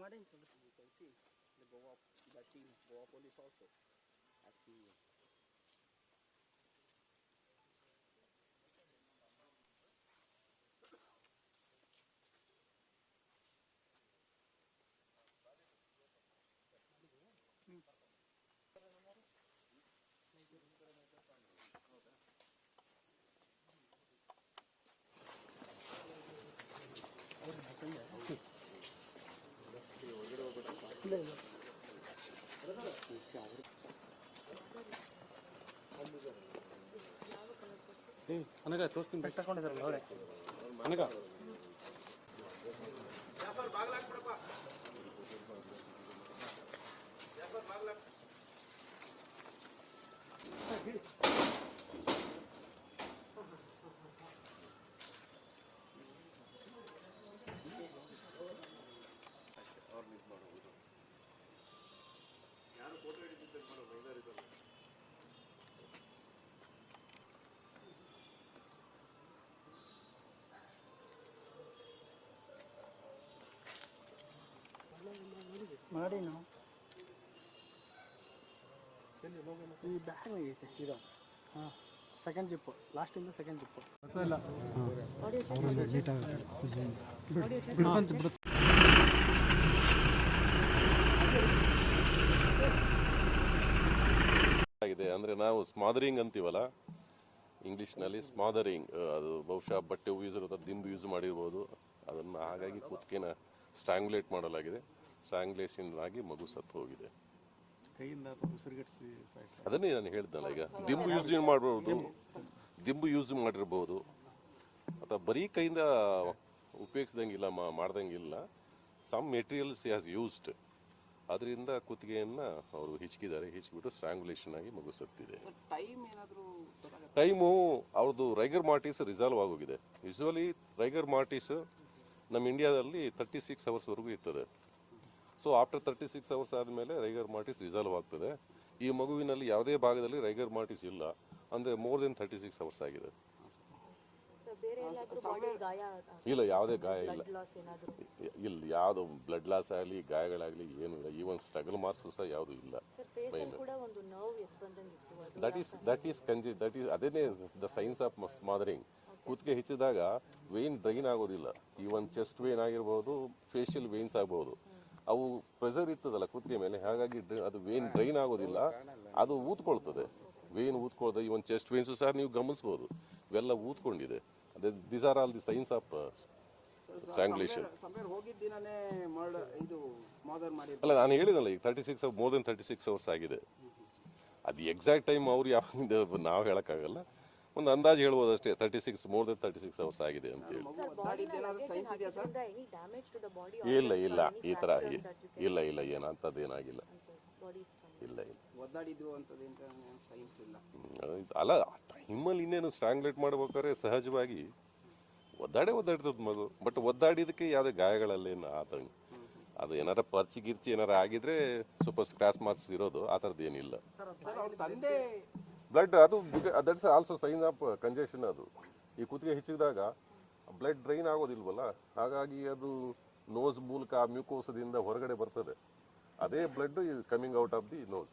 kemarin kalau you can see the bawah batin polis also I think ಅನಗ ತೋರಿಸ್ತೀನಿ. ಬೆಟ್ಟ ತಗೊಂಡಿದ್ರಲ್ಲ ಅವರೇ. ಅನಗ. ಮಾಡಿ ನಾವು. ಈ ಬ್ಯಾಗ್ ಐತೆ ಇದು. ಹಾಂ ಸೆಕೆಂಡ್ ಜಿಪ್ಪು ಲಾಸ್ಟಿಂದ ಸೆಕೆಂಡ್ ಜಿಪ್ಪು ಆಗಿದೆ ಅಂದರೆ ನಾವು ಸ್ಮಾದರಿಂಗ್ ಅಂತೀವಲ್ಲ? ಇಂಗ್ಲೀಷ್ನಲ್ಲಿ ಸ್ಮಾದರಿಂಗ್ ಅದು ಬಹುಶಃ ಬಟ್ಟೆ ಯೂಸ್ ಇರುತ್ತೆ ದಿಂಬು ಯೂಸ್ ಮಾಡಿರ್ಬೋದು. ಅದನ್ನು ಹಾಗಾಗಿ ಕುತ್ತಿಗೆನ ಸ್ಟ್ರಾಂಗ್ಯುಲೇಟ್ ಮಾಡಲಾಗಿದೆ. ಆಗಿ ಮಗು ಸತ್ತು ಹೋಗಿದೆ. ಅದನ್ನೇ ನಾನು ಹೇಳ್ದಲ್ಲ ಈಗ. ದಿಂಬು ಯೂಸ್ ಮಾಡಬಹುದು ದಿಂಬು. ಯೂಸ್ ಮಾಡಿರ್ಬೋದು. ಅಥವಾ ಬರೀ ಕೈಯಿಂದ ಉಪಯೋಗಿಸ್ದಂಗಿಲ್ಲ ಮಾಡ್ದಂಗಿಲ್ಲ ಸಮ್ ಮೆಟೀರಿಯಲ್ಸ್ ಹ್ಯಾಸ್ ಯೂಸ್ಡ್ ಅದರಿಂದ ಕುತ್ತಿಗೆಯನ್ನು ಅವರು ಹಿಚ್ಕಿದ್ದಾರೆ. ಹಿಚ್ಕಿಬಿಟ್ಟು ಸ್ಟ್ರಾಂಗುಲೇಷನ್ ಆಗಿ ಮಗು ಸತ್ತಿದೆ. ಟೈಮ್ ಏನಾದರೂ ಟೈಮು ಅವ್ರದ್ದು ರೈಗರ್ ಮಾರ್ಟಿಸ್ ರಿಸಾಲ್ವ್ ಆಗೋಗಿದೆ. ಯೂಶುವಲಿ ರೈಗರ್ ಮಾರ್ಟಿಸ್ ನಮ್ಮ ಇಂಡಿಯಾದಲ್ಲಿ ತರ್ಟಿ ಸಿಕ್ಸ್ ಅವರ್ಸ್ವರೆಗೂ ಇರ್ತದೆ. So after thirty six hours ಆದಮೇಲೆ ರೈಗರ್ ಮಾರ್ಟಿಸ್ ರಿಸಲ್ವ್ ಆಗ್ತದೆ. ಈ ಮಗುವಿನಲ್ಲಿ ಯಾವುದೇ ಭಾಗದಲ್ಲಿ ರೈಗರ್ ಮಾರ್ಟಿಸ್ ಇಲ್ಲ. ಅಂದರೆ more than thirty six hours ಆಗಿದೆ ಬೇರೆ ಎಲ್ಲಾದ್ರೂ ಗಾಯ ಇಲ್ಲ ಯಾವುದೇ ಗಾಯ ಇಲ್ಲ. ಬ್ಲಡ್ ಲಾಸ್ ಏನಾದ್ರು? ಇಲ್ಲ ಯಾವುದು ಬ್ಲಡ್ ಲಾಸ್ ಆಗಲಿ ಗಾಯಗಳಾಗಲಿ ಏನೂ ಇಲ್ಲ. ಈವನ್ ಸ್ಟ್ರಗಲ್ ಮಾರ್ಕ್ಸು ಸಹ ಯಾವುದೂ ಇಲ್ಲ. ಸರ್ ಫೇಸ್ ಅಲ್ಲಿ ಕೂಡ ಒಂದು ನರ್ವ್ ಎದ್ದು ಇತ್ತು ಅದು ದಟ್ ಈಸ್ ದಟ್ ಈಸ್ ಕಂಜಿ ದಟ್ ಈಸ್ ಅದೇನೇ ದ ಸೈನ್ಸ್ ಆಫ್ ಸ್ಮಾದರಿಂಗ್ ಕೂತ್ಗೆ ಹೆಚ್ಚಿದಾಗ ವೇನ್ ಡ್ರೈನ್ ಆಗೋದಿಲ್ಲ. ಈವನ್ ಚೆಸ್ಟ್ ವೇನ್ ಆಗಿರ್ಬೋದು ಫೇಶಿಯಲ್ ವೇನ್ಸ್ ಆಗ್ಬೋದು. ಅವು ಪ್ರೆಷರ್ ಇರ್ತದಲ್ಲ ಕುತ್ತಿಗೆ ಮೇಲೆ ಹಾಗಾಗಿ ಅದು ವೇನ್ ಡ್ರೈನ್ ಆಗೋದಿಲ್ಲ. ಅದು ಊದ್ಕೊಳ್ತದೆ. ವೇನ್ ಊದ್ಕೊಳ್ತದೆ ಒಂದು ಚೆಸ್ಟ್ ವೇನ್ಸು ಸಹ ನೀವು ಗಮನಿಸ್ಬೋದು. ಇವೆಲ್ಲ ಊದ್ಕೊಂಡಿದೆ. ಅದೇ this are all the signs of strangulation ಅಲ್ಲ ನಾನು ಹೇಳಿದಲ್ಲ ಈಗ thirty six more than thirty six hours ಆಗಿದೆ ಅದು ಎಕ್ಸಾಕ್ಟ್ ಟೈಮ್ ಅವ್ರು ಯಾವ ನಾವು ಹೇಳೋಕ್ಕಾಗಲ್ಲ. ಒಂದು ಅಂದಾಜು ಹೇಳ್ಬೋದು ಅಷ್ಟೇ thirty six more than thirty six hours ಆಗಿದೆ ಅಂತ ಹೇಳಿ. ಇಲ್ಲ ಇಲ್ಲ ಈ ಥರ ಇಲ್ಲ ಇಲ್ಲ ಏನು ಅಂಥದ್ದು ಏನಾಗಿಲ್ಲ. ಇಲ್ಲ ಇಲ್ಲ. ಅಲ್ಲ ಟೈಮಲ್ಲಿ ಇನ್ನೇನು ಸ್ಟ್ರಾಂಗ್ಲೇಟ್ ಮಾಡ್ಬೇಕಾದ್ರೆ ಸಹಜವಾಗಿ ಒದ್ದಾಡೇ ಒದ್ದಾಡ್ತದ ಮಗು. ಬಟ್ ಒದ್ದಾಡಿದಕ್ಕೆ ಯಾವುದೇ ಗಾಯಗಳಲ್ಲೇನು ಆತ ಅದು ಏನಾರ ಪರ್ಚಿ ಗಿರ್ಚಿ ಏನಾರ ಆಗಿದ್ರೆ ಸ್ವಲ್ಪ ಸ್ಕ್ರಾಚ್ ಮಾರ್ಕ್ಸ್ ಇರೋದು ಆ ಥರದ್ದು ಏನಿಲ್ಲ. ಸರ್ ತಂದೆ ಬ್ಲಡ್ ಅದು that's also sign of congestion ಅದು. ಈ ಕುತ್ತಿಗೆ ಹೆಚ್ಚಿದಾಗ ಬ್ಲಡ್ ಡ್ರೈನ್ ಆಗೋದಿಲ್ವಲ್ಲ? ಹಾಗಾಗಿ ಅದು ನೋಸ್ ಮೂಲಕ ಮ್ಯೂಕೋಸದಿಂದ ಹೊರಗಡೆ ಬರ್ತದೆ. ಅದೇ blood is coming out of the nose